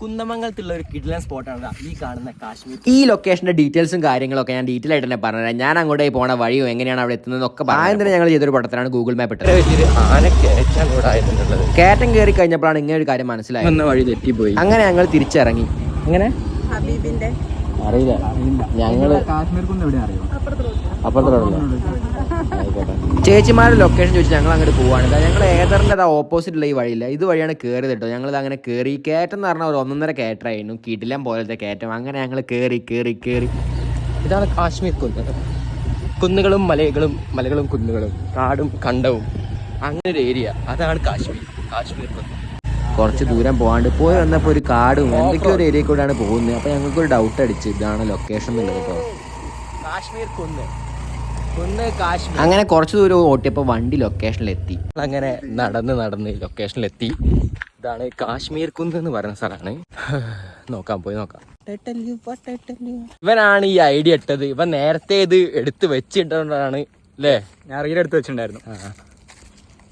കുന്നമംഗലത്തുള്ള ഒരു കിഡ്ലൻ സ്പോട്ടാണ് ഈ കാണുന്ന കാശ്മീർ. ഈ ലൊക്കേഷന്റെ ഡീറ്റെയിൽസും കാര്യങ്ങളൊക്കെ ഞാൻ ഡീറ്റെയിൽ ആയിട്ട് തന്നെ പറഞ്ഞുതരാം. ഞാൻ അങ്ങോട്ട് പോണ വഴിയോ എങ്ങനെയാണ് അവിടെ എത്തുന്നതൊക്കെ പറയാൻ തന്നെ ഞങ്ങൾ ചെയ്തൊരു പടത്തിലാണ് ഗൂഗിൾ മാപ്പ് ഇട്ടത്. കയറ്റം കയറി കഴിഞ്ഞപ്പോഴാണ് ഇങ്ങനെ ഒരു കാര്യം മനസ്സിലായത്. വന്ന വഴി തെറ്റിപ്പോയി. അങ്ങനെ ഞങ്ങൾ തിരിച്ചിറങ്ങി. അങ്ങനെ ഹബീബിന്റെ അറിയില്ല ഞങ്ങൾ കാശ്മീർ കുന്ന് എവിടെ അറിയാം അപ്പുറത്തെ റോഡിൽ. ആയിക്കോട്ടെ. ചേച്ചിമാരുടെ ലൊക്കേഷൻ ചോദിച്ച് ഞങ്ങൾ അങ്ങോട്ട് പോവാണ് ഞങ്ങൾ ഏതറിന്റെ അത് ഓപ്പോസിറ്റുള്ള ഈ വഴിയില്ല? ഇത് വഴിയാണ് കയറിയത് കേട്ടോ ഞങ്ങൾ അങ്ങനെ കയറി കയറ്റം എന്ന് പറഞ്ഞാൽ ഒരു ഒന്നൊന്നര കയറ്റമായിരുന്നു കിടിലം പോലത്തെ കയറ്റം. അങ്ങനെ ഞങ്ങൾ കയറി കയറി കയറി ഇതാണ് കാശ്മീർ കുന്ന്. കുന്നുകളും മലകളും മലകളും കുന്നുകളും കാടും കണ്ടവും. അങ്ങനെ ഒരു ഏരിയ അതാണ് കാശ്മീർ. കാശ്മീർ കുന്ന്. കുറച്ച് ദൂരം പോകാണ്ട് പോയി വന്നപ്പോൾ ഒരു കാടും എന്തൊക്കെയോ ഒരു ഏരിയ കൂടെയാണ് പോകുന്നത്. അപ്പോൾ ഞങ്ങൾക്കൊരു ഡൗട്ട് അടിച്ച് ഇതാണ് ലൊക്കേഷൻ എന്നുള്ളത് കേട്ടോ. കാശ്മീർ കുന്ന്. അങ്ങനെ കുറച്ച് ദൂരം ഓട്ടിയപ്പോൾ വണ്ടി ലൊക്കേഷനിലെത്തി അങ്ങനെ നടന്ന് നടന്ന് ലൊക്കേഷനിലെത്തി ഇതാണ് കാശ്മീർ കുന്ന് എന്ന് പറയുന്ന സ്ഥലമാണ്. നോക്കാം പോയി നോക്കാം. ഇവനാണ് ഈ ഐഡിയ ഇട്ടത്. ഇവൻ നേരത്തെ ഇത് എടുത്ത് വെച്ചിട്ടാണ് അല്ലേ ഞാൻ റീൽ എടുത്ത് വെച്ചിട്ടുണ്ടായിരുന്നു.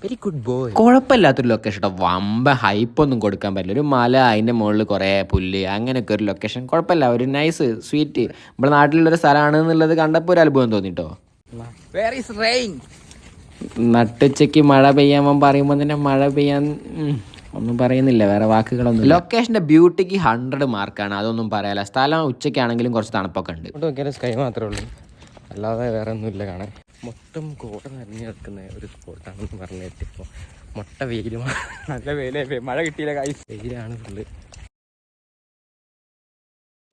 വെരി ഗുഡ് ബോയ് കുഴപ്പമില്ലാത്തൊരു ലൊക്കേഷൻ കേട്ടോ വമ്പ ഹൈപ്പ് ഒന്നും കൊടുക്കാൻ പറ്റില്ല. ഒരു മല അതിന്റെ മുകളിൽ കുറേ പുല്ല് അങ്ങനെയൊക്കെ ഒരു ലൊക്കേഷൻ കുഴപ്പമില്ല. ഒരു നൈസ് സ്വീറ്റ് നമ്മുടെ നാട്ടിലുള്ളൊരു സ്ഥലമാണ് എന്നുള്ളത് കണ്ടപ്പോൾ ഒരു അത്ഭുതം തോന്നിട്ടോ. നട്ടുച്ചയ്ക്ക് മഴ പെയ്യാൻ പറയുമ്പോൾ തന്നെ മഴ പെയ്യാൻ ഒന്നും പറയുന്നില്ല. വേറെ വാക്കുകളൊന്നും ലൊക്കേഷന്റെ ബ്യൂട്ടിക്ക് ഹൺഡ്രഡ് മാർക്കാണ് അതൊന്നും പറയാല്ല. സ്ഥലം ഉച്ചയ്ക്കാണെങ്കിലും കുറച്ച് തണുപ്പൊക്കെ ഉണ്ട്. നോക്കിയാൽ സ്കൈ മാത്രമേ ഉള്ളൂ. അല്ലാതെ വേറെ ഒന്നുമില്ല കാണാൻ. മൊത്തം കോട നിറഞ്ഞു കിടക്കുന്ന ഒരു സ്പോട്ടാണെന്ന് പറഞ്ഞിട്ട് ഇപ്പോൾ മുട്ട വെയിലും നല്ല വെയിലേ മഴ കിട്ടിയില്ല കായ് വെയിലാണ് ഫുള്ള്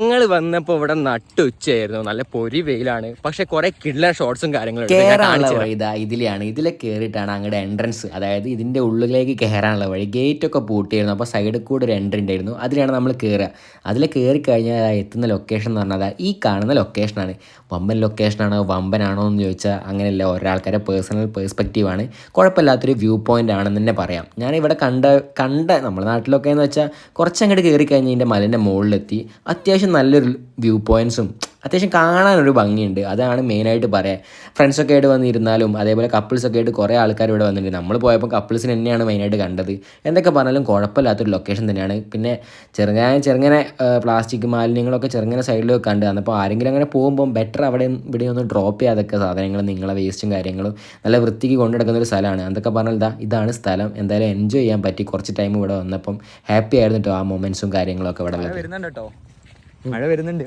നിങ്ങൾ വന്നപ്പോൾ ഇവിടെ നട്ടുച്ചയായിരുന്നു നല്ല പൊരി വെയിലാണ്. പക്ഷെ കുറെ കിള്ള ഷോർട്സും കാര്യങ്ങളും കയറാനുള്ള. വഴി ഇതാ ഇതിലെയാണ്. ഇതിലെ കയറിയിട്ടാണ് അങ്ങോട്ട് എൻട്രൻസ് അതായത് ഇതിന്റെ ഉള്ളിലേക്ക് കയറാനുള്ള വഴി. ഗേറ്റ് ഒക്കെ പൂട്ടിയിരുന്നു. അപ്പോൾ സൈഡിൽ കൂടെ ഒരു എൻട്രി ഉണ്ടായിരുന്നു. അതിലാണ് നമ്മൾ കയറുക അതിൽ കയറി കഴിഞ്ഞാൽ എത്തുന്ന ലൊക്കേഷൻ എന്ന് പറഞ്ഞാൽ ഈ കാണുന്ന ലൊക്കേഷനാണ് വമ്പൻ ലൊക്കേഷനാണോ വമ്പനാണോ എന്ന് ചോദിച്ചാൽ അങ്ങനെയല്ല. ഒരാൾക്കാരെ പേഴ്സണൽ പേഴ്സ്പെക്റ്റീവ് ആണ്. കുഴപ്പമില്ലാത്തൊരു വ്യൂ പോയിന്റ് ആണെന്ന് തന്നെ പറയാം. ഞാൻ ഇവിടെ കണ്ട കണ്ട നമ്മുടെ നാട്ടിലൊക്കെ എന്ന് വെച്ചാൽ കുറച്ചങ്ങോട്ട് കയറി കഴിഞ്ഞ് ഇതിന്റെ മലന്റെ മുകളിലെത്തി. അത്യാവശ്യം നല്ലൊരു വ്യൂ പോയിന്റ്സും അത്യാവശ്യം കാണാനൊരു ഭംഗിയുണ്ട്. അതാണ് മെയിനായിട്ട് പറയാം. ഫ്രണ്ട്സൊക്കെ ആയിട്ട് വന്നിരുന്നാലും അതേപോലെ കപ്പിൾസൊക്കെ ആയിട്ട് കുറേ ആൾക്കാർ ഇവിടെ വന്നിട്ടുണ്ട്. നമ്മൾ പോയപ്പോൾ കപ്പിൾസിന് തന്നെയാണ് മെയിനായിട്ട് കണ്ടത്. എന്തൊക്കെ പറഞ്ഞാലും കുഴപ്പമില്ലാത്തൊരു ലൊക്കേഷൻ തന്നെയാണ്. പിന്നെ ചെറുങ്ങനെ ചെറുങ്ങനെ പ്ലാസ്റ്റിക് മാലിന്യങ്ങളൊക്കെ ചെറുങ്ങനെ സൈഡിലൊക്കെ കണ്ട് അപ്പോൾ ആരെങ്കിലും അങ്ങനെ പോകുമ്പോൾ ബെറ്റർ അവിടെ ഇവിടെ ഒന്ന് ഡ്രോപ്പ് ചെയ്യാതൊക്കെ സാധനങ്ങൾ നിങ്ങളെ വേസ്റ്റും കാര്യങ്ങളും. നല്ല വൃത്തിക്ക് കൊണ്ടെടുക്കുന്ന ഒരു സ്ഥലമാണ്. എന്തൊക്കെ പറഞ്ഞാൽ ഇതാ ഇതാണ് സ്ഥലം. എന്തായാലും എൻജോയ് ചെയ്യാൻ പറ്റി. കുറച്ച് ടൈം ഇവിടെ വന്നപ്പം ഹാപ്പി ആയിരുന്നു കേട്ടോ ആ മൊമെന്റ്സും കാര്യങ്ങളൊക്കെ ഇവിടെ വരുന്നുണ്ട് കേട്ടോ മഴ വരുന്നുണ്ട്.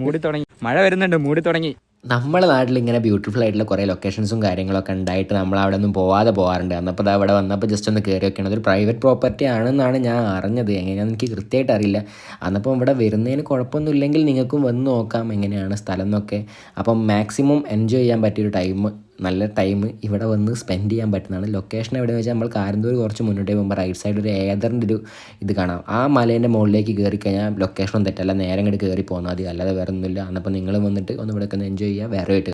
മൂടി തുടങ്ങി. മഴ വരുന്നുണ്ട് മൂടി തുടങ്ങി. നമ്മുടെ നാട്ടിൽ ഇങ്ങനെ ബ്യൂട്ടിഫുൾ ആയിട്ടുള്ള കുറേ ലൊക്കേഷൻസും കാര്യങ്ങളൊക്കെ ഉണ്ടായിട്ട് നമ്മൾ അവിടെ ഒന്നും പോവാതെ പോകാറുണ്ട് അന്നപ്പോൾ അത് അവിടെ വന്നപ്പോൾ ജസ്റ്റ് ഒന്ന് കയറി വെക്കണം അതൊരു പ്രൈവറ്റ് പ്രോപ്പർട്ടി ആണെന്നാണ് ഞാൻ അറിഞ്ഞത്. എങ്ങനെയാണെന്ന് എനിക്ക് കൃത്യമായിട്ട് അറിയില്ല. അന്നപ്പോൾ ഇവിടെ വരുന്നതിന് കുഴപ്പമൊന്നുമില്ലെങ്കിൽ നിങ്ങൾക്കും വന്ന് നോക്കാം എങ്ങനെയാണ് സ്ഥലം എന്നൊക്കെ. അപ്പം മാക്സിമം എൻജോയ് ചെയ്യാൻ പറ്റിയൊരു ടൈം നല്ല ടൈം ഇവിടെ വന്ന് സ്പെൻഡ് ചെയ്യാൻ പറ്റുന്നതാണ്. ലൊക്കേഷൻ എവിടെ വെച്ചാൽ നമ്മൾ കാരന്തൂർ കുറച്ച് മുന്നോട്ട് പോകുമ്പോൾ റൈറ്റ് സൈഡ് ഒരു ഏതറിന്റെ ഒരു ഇത് കാണാം. ആ മലേന്റെ മുകളിലേക്ക് കയറി കഴിഞ്ഞാൽ ലൊക്കേഷനും തെറ്റല്ല. നേരെ ഇങ്ങോട്ട് കയറി പോകുന്നാൽ മതി. അല്ലാതെ വേറെ ഒന്നുമില്ല അന്നപ്പോൾ നിങ്ങൾ വന്നിട്ട് ഒന്ന് ഇവിടെ ഒന്ന് എൻജോയ് ചെയ്യുക വേറെ ആയിട്ട്